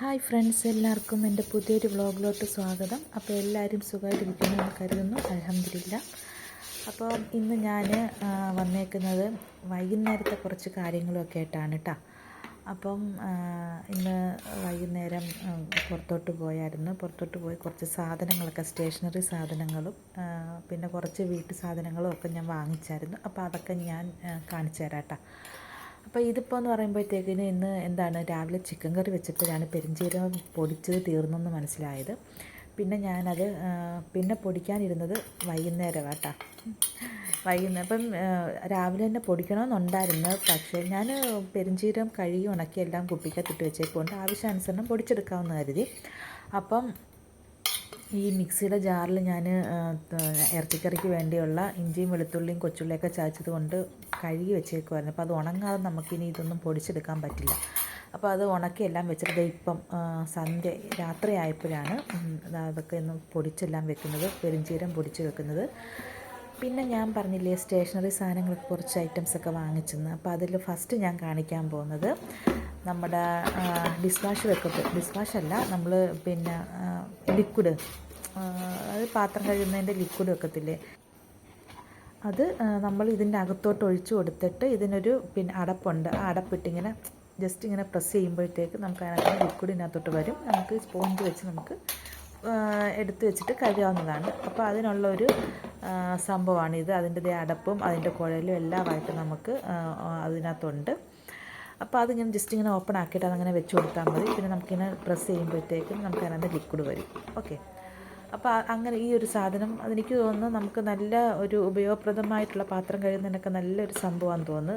Hi friends എല്ലാവർക്കും എന്റെ പുതിയൊരു വ്ളോഗിലോട്ട് സ്വാഗതം. അപ്പോൾ എല്ലാവരും സുഖമായിട്ടിരിക്കുന്നു എന്ന് കരുതുന്നു. അലഹമില്ല അപ്പോൾ ഇന്ന് ഞാൻ വന്നേക്കുന്നത് വൈകുന്നേരത്തെ കുറച്ച് കാര്യങ്ങളൊക്കെ ആയിട്ടാണ് കേട്ടോ അപ്പം ഇന്ന് വൈകുന്നേരം പുറത്തോട്ട് പോയായിരുന്നു. പുറത്തോട്ട് പോയി കുറച്ച് സാധനങ്ങളൊക്കെ സ്റ്റേഷനറി സാധനങ്ങളും പിന്നെ കുറച്ച് വീട്ടു സാധനങ്ങളും ഒക്കെ ഞാൻ വാങ്ങിച്ചായിരുന്നു. അപ്പോൾ അതൊക്കെ ഞാൻ കാണിച്ചു തരാം കേട്ടോ അപ്പോൾ ഇതിപ്പോൾ എന്ന് പറയുമ്പോഴത്തേക്കിന് ഇന്ന് എന്താണ്? രാവിലെ ചിക്കൻ കറി വെച്ചപ്പോഴാണ് പെരിഞ്ചീരകം പൊടിച്ചത് തീർന്നെന്ന് മനസ്സിലായത്. പിന്നെ ഞാനത് പിന്നെ പൊടിക്കാനിരുന്നത് വൈകുന്നേരം കേട്ടോ വൈകുന്നേരം അപ്പം രാവിലെ തന്നെ പൊടിക്കണമെന്നുണ്ടായിരുന്നു പക്ഷേ ഞാൻ പെരിഞ്ചീരകം കഴുകി ഉണക്കി എല്ലാം കുപ്പിക്കകത്തിട്ട് വെച്ചേക്കൊണ്ട് ആവശ്യാനുസരണം പൊടിച്ചെടുക്കാമെന്ന് കരുതി. അപ്പം ഈ മിക്സിയുടെ ജാറിൽ ഞാൻ ഇറച്ചിക്കറിക്ക് വേണ്ടിയുള്ള ഇഞ്ചിയും വെളുത്തുള്ളിയും കൊച്ചുള്ളിയൊക്കെ ചതച്ചത് കൊണ്ട് കഴുകി വെച്ചേക്കുമായിരുന്നു അപ്പോൾ അത് ഉണങ്ങാതെ നമുക്കിനി ഇതൊന്നും പൊടിച്ചെടുക്കാൻ പറ്റില്ല. അപ്പോൾ അത് ഉണക്കി എല്ലാം വെച്ചിട്ട് ഇപ്പം സന്ധ്യ രാത്രി ആയപ്പോഴാണ് അതൊക്കെ ഒന്ന് പൊടിച്ചെല്ലാം വെക്കുന്നത് പെരുംജീരം പൊടിച്ച് വെക്കുന്നത്. പിന്നെ ഞാൻ പറഞ്ഞില്ലേ സ്റ്റേഷനറി സാധനങ്ങൾക്ക് കുറച്ച് ഐറ്റംസ് ഒക്കെ വാങ്ങിച്ചെന്ന്. അപ്പോൾ അതിൽ ഫസ്റ്റ് ഞാൻ കാണിക്കാൻ പോകുന്നത് നമ്മുടെ ഡിസ് വാഷ് വെക്കത്ത് ഡിസ് വാഷ് അല്ല നമ്മൾ പിന്നെ ലിക്വിഡ് അത് പാത്രം കഴുകുന്നതിന്റെ ലിക്വിഡ് വെക്കത്തില്ലേ? അത് നമ്മൾ ഇതിന്റെ അകത്തോട്ട് ഒഴിച്ചു കൊടുത്തിട്ട് ഇതിനൊരു പിന്നെ അടപ്പുണ്ട്. ആ അടപ്പിട്ടിങ്ങനെ ജസ്റ്റ് ഇങ്ങനെ പ്രസ് ചെയ്യുമ്പോഴത്തേക്ക് നമുക്ക് അതിനകത്ത് ലിക്വിഡ് ഇതിനകത്തോട്ട് വരും. നമുക്ക് സ്പോഞ്ച് വെച്ച് നമുക്ക് എടുത്തു വെച്ചിട്ട് കഴിയാവുന്നതാണ് അപ്പോൾ അതിനുള്ള ഒരു ഇത്. അതിന്റെ അടപ്പും അതിന്റെ കുഴലും എല്ലാമായിട്ട് നമുക്ക് അതിനകത്തുണ്ട്. അപ്പോൾ അതിങ്ങനെ ജസ്റ്റ് ഇങ്ങനെ ഓപ്പൺ ആക്കിയിട്ട് അതങ്ങനെ വെച്ച് കൊടുത്താൽ മതി. പിന്നെ നമുക്കിങ്ങനെ പ്രസ് ചെയ്യുമ്പോഴത്തേക്കും നമുക്ക് അതിനകത്ത് ലിക്വിഡ് വരും. ഓക്കെ അപ്പോൾ അങ്ങനെ ഈ ഒരു സാധനം അതെനിക്ക് തോന്നുന്നു നമുക്ക് നല്ല ഒരു ഉപയോഗപ്രദമായിട്ടുള്ള പാത്രം കഴുകുന്നതിനൊക്കെ നല്ലൊരു സംഭവമാണെന്ന് തോന്നുന്നു.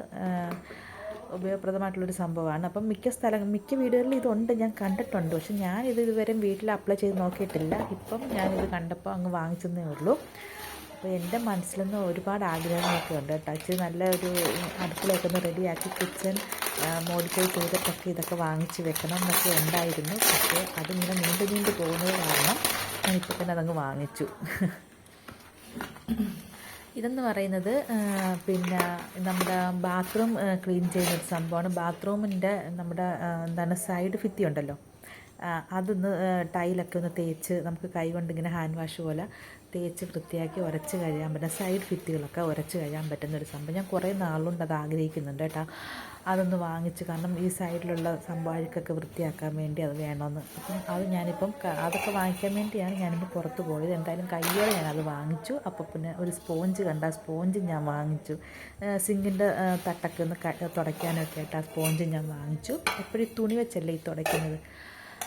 ഉപയോഗപ്രദമായിട്ടുള്ളൊരു സംഭവമാണ്. അപ്പം മിക്ക സ്ഥലം മിക്ക വീടുകളിലും ഇതുണ്ട്. ഞാൻ കണ്ടിട്ടുണ്ട്. പക്ഷെ ഞാനിത് ഇതുവരെ വീട്ടിൽ അപ്ലൈ ചെയ്ത് നോക്കിയിട്ടില്ല. ഇപ്പം ഞാനിത് കണ്ടപ്പോൾ അങ്ങ് വാങ്ങിച്ചെന്നേ ഉള്ളൂ. അപ്പോൾ എന്റെ മനസ്സിലൊന്നും ഒരുപാട് ആഗ്രഹങ്ങളൊക്കെ ഉണ്ട് കേട്ടോ. ഇത് നല്ല ഒരു അടുക്കളയൊക്കെ ഒന്ന് റെഡിയാക്കി കിച്ചൺ മോഡിഫൈ ചെയ്തിട്ടൊക്കെ ഇതൊക്കെ വാങ്ങിച്ച് വെക്കണം എന്നൊക്കെ ഉണ്ടായിരുന്നു. പക്ഷേ അതിങ്ങനെ നീണ്ടു നീണ്ടു പോകുന്നത് കാരണം ഞാനിപ്പോൾ തന്നെ അതങ്ങ് വാങ്ങിച്ചു. ഇതെന്ന് പറയുന്നത് പിന്നെ നമ്മുടെ ബാത്റൂം ക്ലീൻ ചെയ്യുന്ന ഒരു സംഭവമാണ്. ബാത്റൂമിന്റെ നമ്മുടെ എന്താണ് സൈഡ് ഭിത്തി ഉണ്ടല്ലോ അതൊന്ന് ടൈലൊക്കെ ഒന്ന് തേച്ച് നമുക്ക് കൈ കൊണ്ട് ഇങ്ങനെ ഹാൻഡ് വാഷ് പോലെ തേച്ച് വൃത്തിയാക്കി ഉരച്ച് കഴിയാൻ പറ്റുന്ന സൈഡ് ഫിറ്റുകളൊക്കെ ഉരച്ച് കഴിയാൻ പറ്റുന്ന ഒരു സംഭവം. ഞാൻ കുറേ നാളുകൊണ്ട് അത് ആഗ്രഹിക്കുന്നുണ്ട് കേട്ടോ. അതൊന്ന് വാങ്ങിച്ച് കാരണം ഈ സൈഡിലുള്ള സംഭാഴിക്കൊക്കെ വൃത്തിയാക്കാൻ വേണ്ടി അത് വേണമെന്ന് അപ്പം അത് ഞാനിപ്പം അതൊക്കെ വാങ്ങിക്കാൻ വേണ്ടിയാണ് ഞാനിപ്പോൾ പുറത്ത് പോയത്. എന്തായാലും കയ്യോടെ ഞാനത് വാങ്ങിച്ചു. അപ്പോൾ പിന്നെ ഒരു സ്പോഞ്ച് കണ്ട സ്പോഞ്ച് ഞാൻ വാങ്ങിച്ചു. സിങ്കിന്റെ തട്ടൊക്കെ ഒന്ന് തുടയ്ക്കാനൊക്കെ ആയിട്ട് ആ സ്പോഞ്ച് ഞാൻ വാങ്ങിച്ചു. എപ്പോഴും തുണി വെച്ചല്ലേ ഈ തുടയ്ക്കുന്നത്?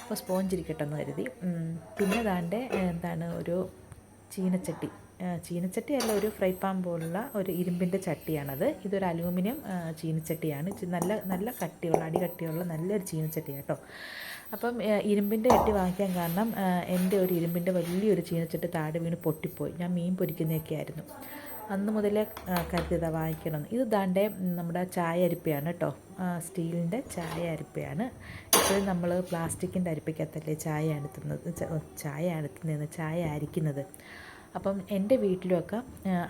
അപ്പോൾ സ്പോഞ്ച് ഇരിക്കട്ടെ എന്ന് കരുതി പിന്നെ താന്റെ എന്താണ് ഒരു ചീനച്ചട്ടി. ചീനച്ചട്ടി അല്ല ഒരു ഫ്രൈ പാൻ പോലുള്ള ഒരു ഇരുമ്പിന്റെ ചട്ടിയാണത്. ഇതൊരു അലൂമിനിയം ചീനച്ചട്ടിയാണ്. നല്ല നല്ല കട്ടിയുള്ള അടി കട്ടിയുള്ള നല്ലൊരു ചീനച്ചട്ടി കേട്ടോ അപ്പം ഇരുമ്പിന്റെ ചട്ടി വാങ്ങിക്കാൻ കാരണം എന്റെ ഒരു ഇരുമ്പിന്റെ വലിയൊരു ചീനച്ചട്ടി താഴെ വീണ് പൊട്ടിപ്പോയി. ഞാൻ മീൻ പൊരിക്കുന്നതൊക്കെ ആയിരുന്നു അന്ന് മുതലേ കരുതിയതാ വാങ്ങിക്കണം ഇത് ദാണ്ടെ നമ്മുടെ ചായ അരിപ്പയാണ് കേട്ടോ സ്റ്റീലിന്റെ ചായ അരിപ്പയാണ്. ഇപ്പോൾ നമ്മൾ പ്ലാസ്റ്റിക്കിന്റെ അരിപ്പയ്ക്കകത്തല്ലേ ചായ അണുത്തുന്നത് ചായ അണുത്തുന്നതെന്ന് ചായ അരിക്കുന്നത്. അപ്പം എന്റെ വീട്ടിലുമൊക്കെ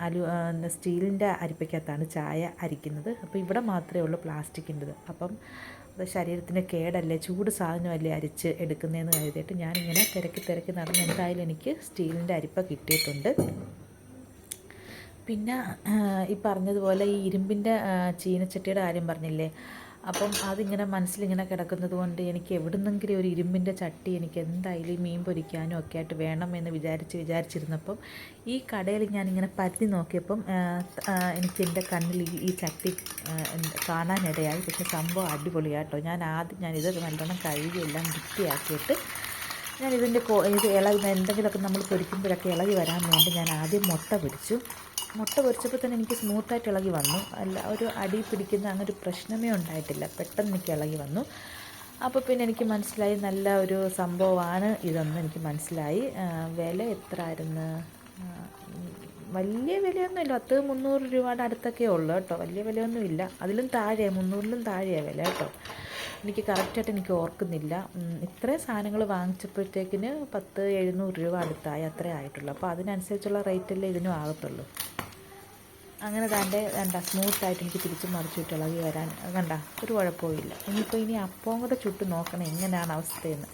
അലു സ്റ്റീലിന്റെ അരിപ്പയ്ക്കകത്താണ് ചായ അരിക്കുന്നത്. അപ്പോൾ ഇവിടെ മാത്രമേ ഉള്ളൂ പ്ലാസ്റ്റിക്കിന്റെത് അപ്പം അത് ശരീരത്തിന് കേടല്ലേ ചൂട് സാധനമല്ലേ അരിച്ച് എടുക്കുന്നതെന്ന് കരുതിയിട്ട് ഞാനിങ്ങനെ തിരക്കി തിരക്കി നടന്ന് എന്തായാലും എനിക്ക് സ്റ്റീലിന്റെ അരിപ്പ കിട്ടിയിട്ടുണ്ട്. പിന്നെ ഈ പറഞ്ഞതുപോലെ ഈ ഇരുമ്പിന്റെ ചീനച്ചട്ടിയുടെ കാര്യം പറഞ്ഞില്ലേ? അപ്പം അതിങ്ങനെ മനസ്സിലിങ്ങനെ കിടക്കുന്നത് കൊണ്ട് എനിക്ക് എവിടുന്നെങ്കിലും ഒരു ഇരുമ്പിന്റെ ചട്ടി എനിക്ക് എന്തായാലും മീൻ പൊരിക്കാനും ഒക്കെ ആയിട്ട് വേണം എന്ന് വിചാരിച്ച് വിചാരിച്ചിരുന്നപ്പം ഈ കടയിൽ ഞാനിങ്ങനെ പരതി നോക്കിയപ്പം എനിക്ക് എന്റെ കണ്ണിൽ ഈ- ചട്ടി കാണാനിടയായി. പക്ഷെ സംഭവം അടിപൊളിയാട്ടോ. ഞാൻ ആദ്യം ഞാനിത് നല്ലോണം കഴുകി എല്ലാം വൃത്തിയാക്കിയിട്ട് കോ ഇത് ഇളകി എന്തെങ്കിലുമൊക്കെ നമ്മൾ പൊരിക്കുമ്പോഴൊക്കെ ഇളകി വരാൻ വേണ്ടി ഞാൻ ആദ്യം മുട്ട പൊരിച്ചു. മുട്ട പൊരിച്ചപ്പോൾ തന്നെ എനിക്ക് സ്മൂത്തായിട്ട് ഇളകി വന്നു. അല്ല ഒരു അടി പിടിക്കുന്ന അങ്ങനെ ഒരു പ്രശ്നമേ ഉണ്ടായിട്ടില്ല. പെട്ടെന്ന് എനിക്ക് ഇളകി വന്നു. അപ്പോൾ പിന്നെ എനിക്ക് മനസ്സിലായി നല്ല ഒരു സംഭവമാണ് ഇതെന്ന് എനിക്ക് മനസ്സിലായി. വില എത്ര ആയിരുന്നു വലിയ വിലയൊന്നുമില്ല. പത്ത് മുന്നൂറ് രൂപയുടെ അടുത്തൊക്കെ ഉള്ളു കേട്ടോ. വലിയ വിലയൊന്നുമില്ല. അതിലും താഴെ മുന്നൂറിലും താഴെയാണ് വില കേട്ടോ. എനിക്ക് കറക്റ്റായിട്ട് എനിക്ക് ഓർക്കുന്നില്ല. ഇത്രയും സാധനങ്ങൾ വാങ്ങിച്ചപ്പോഴത്തേക്കിന് പത്ത് എഴുന്നൂറ് രൂപ അടുത്തായി അത്രേ ആയിട്ടുള്ളൂ. അപ്പോൾ അതിനനുസരിച്ചുള്ള റേറ്റല്ലേ ഇതിനും ആകത്തുള്ളൂ. അങ്ങനെ താന്റെ കണ്ട സ്മൂത്തായിട്ട് എനിക്ക് തിരിച്ച് മറിച്ചിട്ട് ഇളകി വരാൻ. കണ്ട ഒരു കുഴപ്പമില്ല ഇനിയിപ്പോൾ ഇനി അപ്പവും കൂടെ ചുട്ട് നോക്കണം എങ്ങനെയാണ് അവസ്ഥയെന്ന്.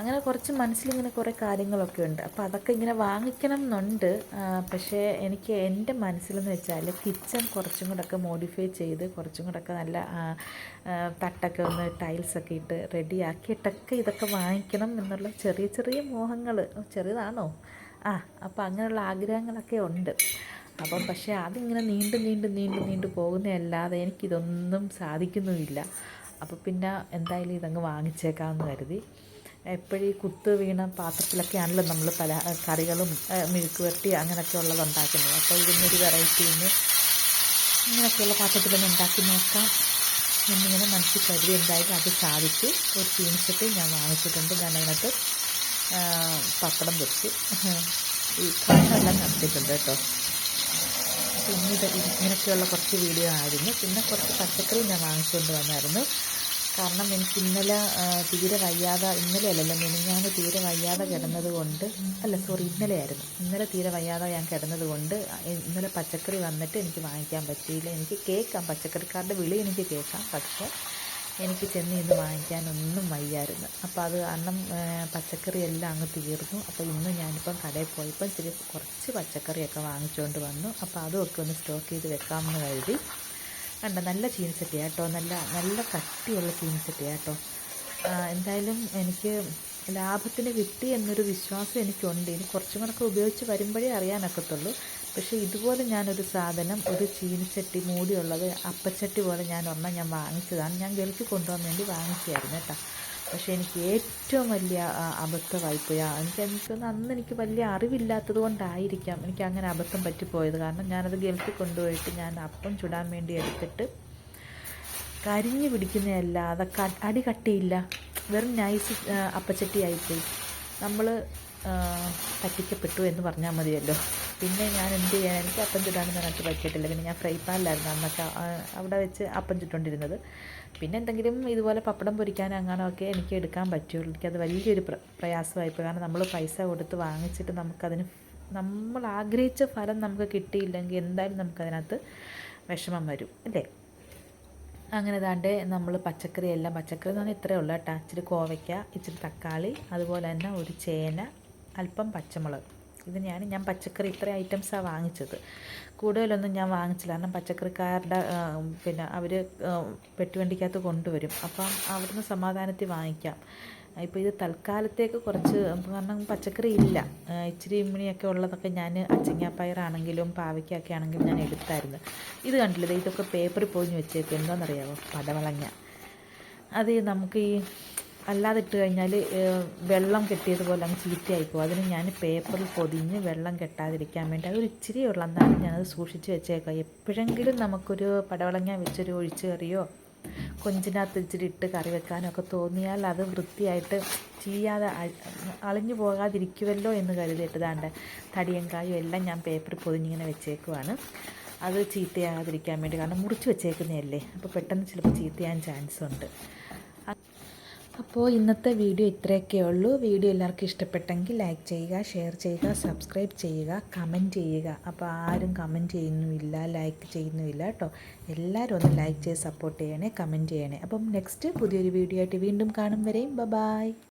അങ്ങനെ കുറച്ച് മനസ്സിലിങ്ങനെ കുറേ കാര്യങ്ങളൊക്കെ ഉണ്ട്. അപ്പോൾ അതൊക്കെ ഇങ്ങനെ വാങ്ങിക്കണം എന്നുണ്ട്. പക്ഷേ എനിക്ക് എന്റെ മനസ്സിലെന്ന് വെച്ചാൽ കിച്ചൺ കുറച്ചും കൂടെ ഒക്കെ മോഡിഫൈ ചെയ്ത് കുറച്ചും കൂടെ ഒക്കെ നല്ല തട്ടൊക്കെ ഒന്ന് ടൈൽസൊക്കെ ഇട്ട് റെഡിയാക്കിയിട്ടൊക്കെ ഇതൊക്കെ വാങ്ങിക്കണം എന്നുള്ള ചെറിയ ചെറിയ മോഹങ്ങൾ ചെറിയതാണോ? ആ അപ്പോൾ അങ്ങനെയുള്ള ആഗ്രഹങ്ങളൊക്കെ ഉണ്ട്. അപ്പം പക്ഷേ അതിങ്ങനെ നീണ്ടു നീണ്ടു നീണ്ടു നീണ്ടു പോകുന്നതല്ലാതെ എനിക്കിതൊന്നും സാധിക്കുന്നുമില്ല. അപ്പോൾ പിന്നെ എന്തായാലും ഇതങ്ങ് വാങ്ങിച്ചേക്കാമെന്ന് കരുതി. എപ്പോഴും ഈ കുത്ത് വീണ പാത്രത്തിലൊക്കെ ആണല്ലോ നമ്മൾ പല കറികളും മെഴുക്ക് വരട്ടി അങ്ങനെയൊക്കെ ഉള്ളത് ഉണ്ടാക്കുന്നത്. അപ്പോൾ ഇതിനൊരു വെറൈറ്റി ഇന്ന് ഇങ്ങനെയൊക്കെയുള്ള പാത്രത്തിലൊന്ന് ഉണ്ടാക്കി നോക്കാം എന്നിങ്ങനെ മനസ്സിൽ കരുതി എന്തായാലും അത് സാധിച്ചു. ഒരു ചീനിച്ചട്ടി ഞാൻ വാങ്ങിച്ചിട്ടുണ്ട്. ഞാൻ അതിനകത്ത് പപ്പടം വെച്ച് ഈ കണ്ണെല്ലാം നടത്തിയിട്ടുണ്ട് കേട്ടോ. പിന്നെ ഇത് ഇങ്ങനെയൊക്കെയുള്ള കുറച്ച് വീഡിയോ ആയിരുന്നു. പിന്നെ കുറച്ച് പച്ചക്കറി ഞാൻ വാങ്ങിച്ചുകൊണ്ട് വന്നായിരുന്നു. കാരണം എനിക്ക് ഇന്നലെ തീരെ വയ്യാതെ ഇന്നലെ അല്ലല്ലോ മിനിഞ്ഞാന്ന് തീരെ വയ്യാതെ കിടന്നതുകൊണ്ട് അല്ല സോറി ഇന്നലെ ആയിരുന്നു. ഇന്നലെ തീരെ വയ്യാതെ ഞാൻ കിടന്നതുകൊണ്ട് ഇന്നലെ പച്ചക്കറി വന്നിട്ട് എനിക്ക് വാങ്ങിക്കാൻ പറ്റിയില്ല. എനിക്ക് കേൾക്കാം പച്ചക്കറിക്കാരുടെ വിളി എനിക്ക് കേൾക്കാം പക്ഷേ എനിക്ക് ചെന്ന് ഇന്ന് വാങ്ങിക്കാനൊന്നും വയ്യായിരുന്നു. അപ്പോൾ അത് കാരണം പച്ചക്കറിയെല്ലാം അങ്ങ് തീർന്നു. അപ്പോൾ ഇന്ന് ഞാനിപ്പം കടയിൽ പോയപ്പോൾ ഇച്ചിരി കുറച്ച് പച്ചക്കറിയൊക്കെ വാങ്ങിച്ചുകൊണ്ട് വന്നു. അപ്പോൾ അതുമൊക്കെ ഒന്ന് സ്റ്റോക്ക് ചെയ്ത് വെക്കാമെന്ന് കരുതി. കണ്ട നല്ല ചീനിച്ചട്ടിയാണ് കേട്ടോ നല്ല നല്ല കട്ടിയുള്ള ചീനിച്ചട്ടിയാണ് കേട്ടോ എന്തായാലും എനിക്ക് ലാഭത്തിന് കിട്ടി എന്നൊരു വിശ്വാസം എനിക്കുണ്ട്. ഇനി കുറച്ചും കൂടെ ഉപയോഗിച്ച് വരുമ്പോഴേ അറിയാനൊക്കത്തുള്ളൂ. പക്ഷേ ഇതുപോലെ ഞാനൊരു സാധനം ഒരു ചീനിച്ചട്ടി മൂടിയുള്ളത് അപ്പച്ചട്ടി പോലെ ഞാൻ ഒരെണ്ണം ഞാൻ വാങ്ങിച്ചതാണ്. ഞാൻ ഗൾഫിൽ കൊണ്ടുപോകാൻ വേണ്ടി വാങ്ങിച്ചായിരുന്നു കേട്ടോ. പക്ഷേ എനിക്ക് ഏറ്റവും വലിയ അബദ്ധമായി അബദ്ധമായിപ്പോയി എനിക്ക് എനിക്ക് അന്ന് എനിക്ക് വലിയ അറിവില്ലാത്തത് കൊണ്ടായിരിക്കാം എനിക്ക് അങ്ങനെ അബദ്ധം പറ്റിപ്പോയത്. കാരണം ഞാനത് ഗൾഫിൽ കൊണ്ടുപോയിട്ട് ഞാൻ അപ്പം ചുടാൻ വേണ്ടി എടുത്തിട്ട് കരിഞ്ഞു പിടിക്കുന്നതല്ല അതൊക്കെ അടി കട്ടിയില്ല. വെറും നൈസ് അപ്പച്ചട്ടിയായിപ്പോയി നമ്മൾ പറ്റിക്കപ്പെട്ടു എന്ന് പറഞ്ഞാൽ മതിയല്ലോ. പിന്നെ ഞാൻ എന്ത് ചെയ്യാൻ എനിക്ക് അപ്പം ചുടാനും അതിനകത്ത് പറ്റിയിട്ടില്ല. പിന്നെ ഞാൻ ഫ്രൈ പാനിലായിരുന്നു അന്നൊക്കെ അവിടെ വെച്ച് അപ്പം ചുട്ടുകൊണ്ടിരുന്നത് പിന്നെ എന്തെങ്കിലും ഇതുപോലെ പപ്പടം പൊരിക്കാൻ അങ്ങനെയൊക്കെ എനിക്ക് എടുക്കാൻ പറ്റുള്ളൂ. എനിക്കത് വലിയൊരു പ്ര പ്രയാസമായിപ്പോൾ കാരണം നമ്മൾ പൈസ കൊടുത്ത് വാങ്ങിച്ചിട്ട് നമുക്കതിന് നമ്മൾ ആഗ്രഹിച്ച ഫലം നമുക്ക് കിട്ടിയില്ലെങ്കിൽ എന്തായാലും നമുക്കതിനകത്ത് വിഷമം വരും. അല്ലേ? അങ്ങനെ ദാണ്ട് നമ്മൾ പച്ചക്കറി എല്ലാം പച്ചക്കറി എന്ന് പറഞ്ഞാൽ ഇത്രയേ ഉള്ളൂ കേട്ടോ. ഇച്ചിരി കോവയ്ക്ക ഇച്ചിരി തക്കാളി അതുപോലെ തന്നെ ഒരു ചേന അല്പം പച്ചമുളക്. ഇത് ഞാൻ ഞാൻ പച്ചക്കറി ഇത്ര ഐറ്റംസാണ് വാങ്ങിച്ചത്. കൂടുതലൊന്നും ഞാൻ വാങ്ങിച്ചില്ല. കാരണം പച്ചക്കറിക്കാരുടെ പിന്നെ അവർ പെട്ടുവണ്ടിക്കകത്ത് കൊണ്ടുവരും. അപ്പം അവിടുന്ന് സമാധാനത്തിൽ വാങ്ങിക്കാം. ഇപ്പോൾ ഇത് തൽക്കാലത്തേക്ക് കുറച്ച് കാരണം പച്ചക്കറി ഇല്ല. ഇച്ചിരി ഇമ്മിണിയൊക്കെ ഉള്ളതൊക്കെ ഞാൻ അച്ചിങ്ങാപ്പയറാണെങ്കിലും പാവയ്ക്കൊക്കെ ആണെങ്കിലും ഞാൻ എടുത്തായിരുന്നു. ഇത് കണ്ടില്ലേ? ഇതൊക്കെ പേപ്പറിൽ പൊതിഞ്ഞ് വെച്ചേക്കും. എന്താണെന്നറിയാമോ പടവളങ്ങ. അത് നമുക്ക് ഈ അല്ലാതെ ഇട്ട് കഴിഞ്ഞാൽ വെള്ളം കെട്ടിയതുപോലെ അങ്ങ് ചീത്തയായിപ്പോവും. അതിന് ഞാൻ പേപ്പറിൽ പൊതിഞ്ഞ് വെള്ളം കെട്ടാതിരിക്കാൻ വേണ്ടി അതൊരു ഇച്ചിരി ഉള്ളതാണ് ഞാനത് സൂക്ഷിച്ച് വെച്ചേക്കാം എപ്പോഴെങ്കിലും നമുക്കൊരു പടവളങ്ങ വെച്ചൊരു ഒഴിച്ചു കറിയോ കൊഞ്ചിനകത്ത് ഇച്ചിരി ഇട്ട് കറി വെക്കാനൊക്കെ തോന്നിയാൽ അത് വൃത്തിയായിട്ട് ചെയ്യാതെ അ- അളിഞ്ഞു പോകാതിരിക്കുമല്ലോ എന്ന് കരുതിയിട്ട് ദാണ്ട് തടിയങ്കായും എല്ലാം ഞാൻ പേപ്പറിൽ പൊതിഞ്ഞിങ്ങനെ വെച്ചേക്കുവാണ്. അത് ചീത്തയാകാതിരിക്കാൻ വേണ്ടി കാരണം മുറിച്ച് വെച്ചേക്കുന്നതല്ലേ? അപ്പോൾ പെട്ടെന്ന് ചിലപ്പോൾ ചീത്തയാൻ ചാൻസ് ഉണ്ട് അപ്പോൾ ഇന്നത്തെ വീഡിയോ ഇത്രയൊക്കെ ഉള്ളൂ. വീഡിയോ എല്ലാവർക്കും ഇഷ്ടപ്പെട്ടെങ്കിൽ ലൈക്ക് ചെയ്യുക ഷെയർ ചെയ്യുക സബ്സ്ക്രൈബ് ചെയ്യുക കമന്റ് ചെയ്യുക. അപ്പോൾ ആരും കമന്റ് ചെയ്യുന്നുമില്ല ലൈക്ക് ചെയ്യുന്നുമില്ല കേട്ടോ. എല്ലാവരും ഒന്ന് ലൈക്ക് ചെയ്ത് സപ്പോർട്ട് ചെയ്യണേ കമന്റ് ചെയ്യണേ. അപ്പം നെക്സ്റ്റ് പുതിയൊരു വീഡിയോ ആയിട്ട് വീണ്ടും കാണും വരെയും. ബ ബായ്